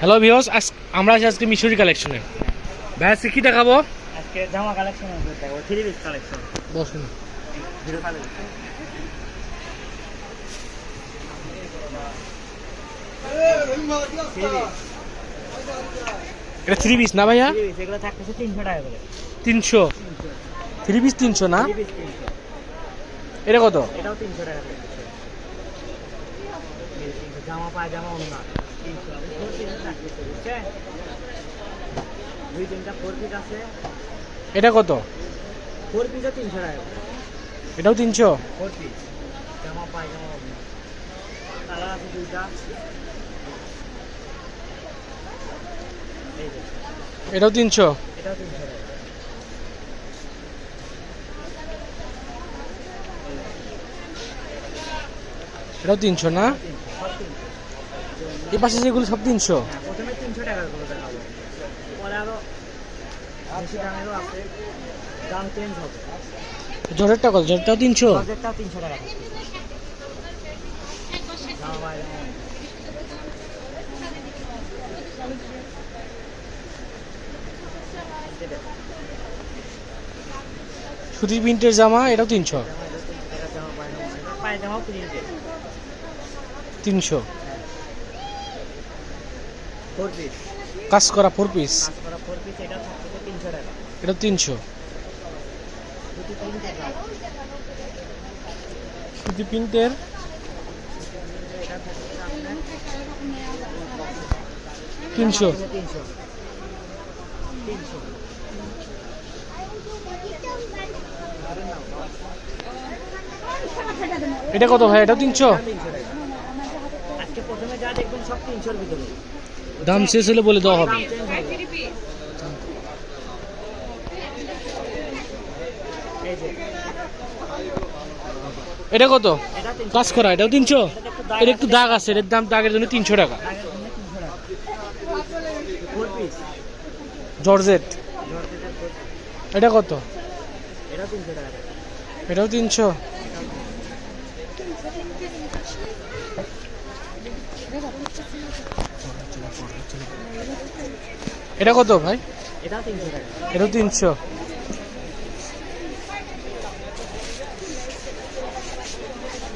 Hello ভিওস আজ আমরা আছি আজকে মিশরি কালেকশনে ভাই আজকে কি দেখাবো? আজকে জামা কালেকশন দেখাবো থ্রি পিস কালেকশন বসুন। এটা থ্রি পিস না ভাইয়া? এগুলো থাকতেছে তিনশো টাকা করে। তিনশো। থ্রি পিস তিনশো না? এটা কত? এটাও তিনশো টাকা জামা পায়জামা অন্য। এটা কত? তিনশো এটাও তিনশো এটাও তিনশো? এটাও তিনশো? এটাও তিনশো না? এই পাশে যেগুলো সব তিনশো। প্রথমে তিনশো টাকার করে দেখাবো। পরে আরও বেশি দামেরও আছে। দাম চেঞ্জ হবে। জরেরটা কত? জরেরটাও তিনশো? বাজেটটাও তিনশো টাকা সুতির প্রিন্টের জামা এটাও তিনশো। জামা এটা 300 টাকা জামা পায়জামা আছে। পায়জামাও প্রিন্টেড তিনশো ফোর পিস কাজ করা ফোর পিস কাজ করা ফোর পিস এটা তিনশো টাকা। এটা তিনশো। দুটি প্রিন্টের? এটা তিনশো। এটা কত ভাই? এটাও তিনশো? তিনশো আজকে প্রথমে যা দেখবেন সব তিনশোর ভিতরে। দাম শেষ হলে বলে দেওয়া হবে। এটা কত? কাজ করা। এটাও তিনশো? এটা একটু দাগ আছে। এটার দাম দাগের জন্য তিনশো টাকা। জর্জেট। এটা কত? এটাও তিনশো। এটা কত ভাই? এটাও তিনশো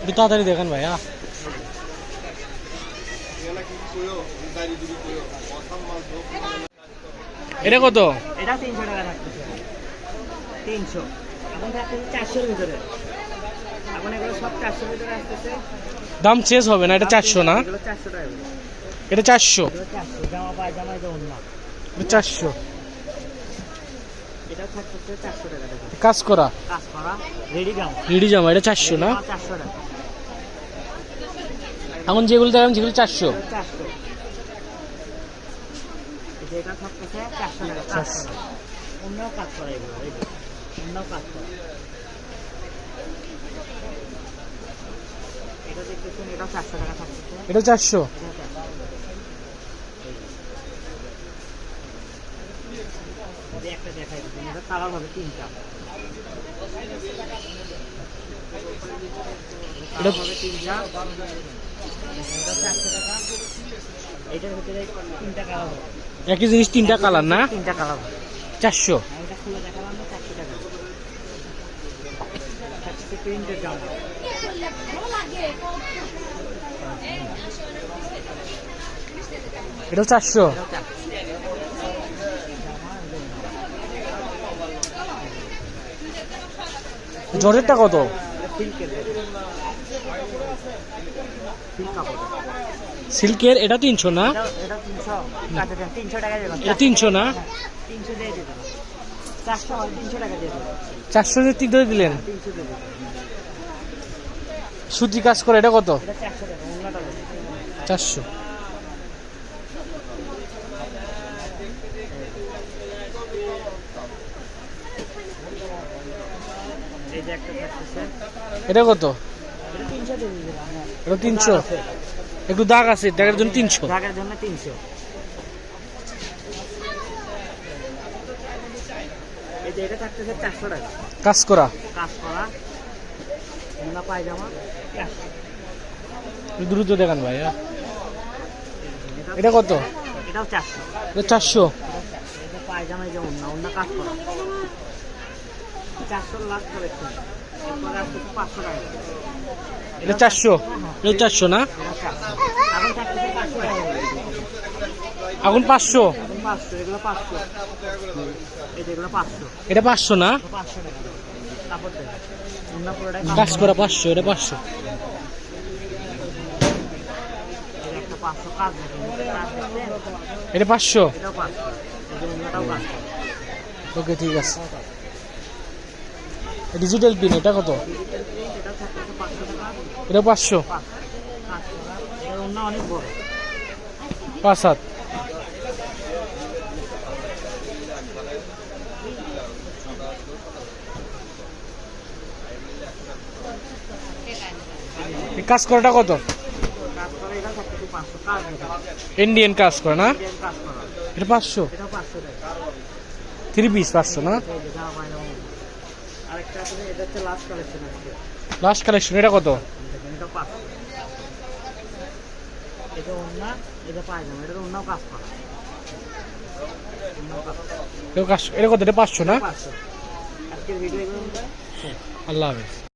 একটু তাড়াতাড়ি দেখেন ভাই হ্যাঁ। এটা কত? এটা তিনশো টাকা থাকতেছে। তিনশো। এখন থাকতেছে চারশোর ভিতরে। এখন এগুলো সব চারশোর ভিতরে আসতেছে। দাম শেষ হবে না এটা চারশো না? চারশো টাকা। এটা চারশো। চারশো। কাজ করা। রেডি জামা, এটা চারশো না? এখন যেগুলো দেখান সেগুলো চারশো। এটা চারশো এই যে এটা থাকতেছে চারশো টাকা কাজ চারশো। করা অন্যও কাজ করা এগুলো এই যে অন্যও কাজ করা এটা দেখতেছেন এটা চারশো টাকা থাকতেছে এটা চারশো এটা চারশো। এই যে একটা দেখাই দিচ্ছেন এটা কালার হবে তিনটা। এটা- হবে তিনটা। এটা চারশো এটার ভিতরে তিনটা কালার হবে। একই জিনিস তিনটা কালার না? তিনটা কালার হবে। চারশো। এটা খুলে দেখালাম না চারশো টাকা। চারশো প্রিন্টের জামা এটা এটাও চারশো। জর্জেটটা কত? সিল্কের এটা তিনশো না? এটা তিনশো। কাছে দেন তিনশো না? চারশো হয় দিয়ে দেবেন ধরে দিলেন? তিনশো সুতি কাজ করে এটা কত? চারশো টাকা অন্যটা দেবেন চারশো এই যে একটা থাকতেছে এটা কত? এটা তিনশো। একটু দাগ আছে দাগের জন্য তিনশো। জায়গার জন্য তিনশো। কাজ করা। কাজ করা। পায়জামা। দ্রুত দেখান ভাই হ্যাঁ। এটা কত? এটাও চারশো। এটা চারশো। এটা পায়জামায় যে অন্য অন্য কাজ করা। চারশো লাখ কালেকশন এরপরে আসতেছে পাঁচশো টাকা এটা চারশো? এটা চারশো না? এখন থাকতেছে পাঁচশো টাকা এখন পাঁচশো? এটা পাঁচশো না? কাজ করা পাঁচশো এটা পাঁচশো। এটা পাঁচশো। ওকে ঠিক আছে। ডিজিটাল পিন এটা কত? এটা পাঁচশো। পাঁচ সাত কাজ করাটা কত? ইন্ডিয়ান কাজ করে, না? এটা পাঁচশো। থ্রি পিস পাঁচশো, না? আরেকটা আছে এটা হচ্ছে লাস্ট কালেকশন লাস্ট কালেকশন এটা কত? এটা পাঁচশো এটা অন্য এটা পায়জামা এটা অন্য কাজ করা। এটা কত? এটা পাঁচশো না? আজকের ভিডিও আল্লাহ হাফেজ।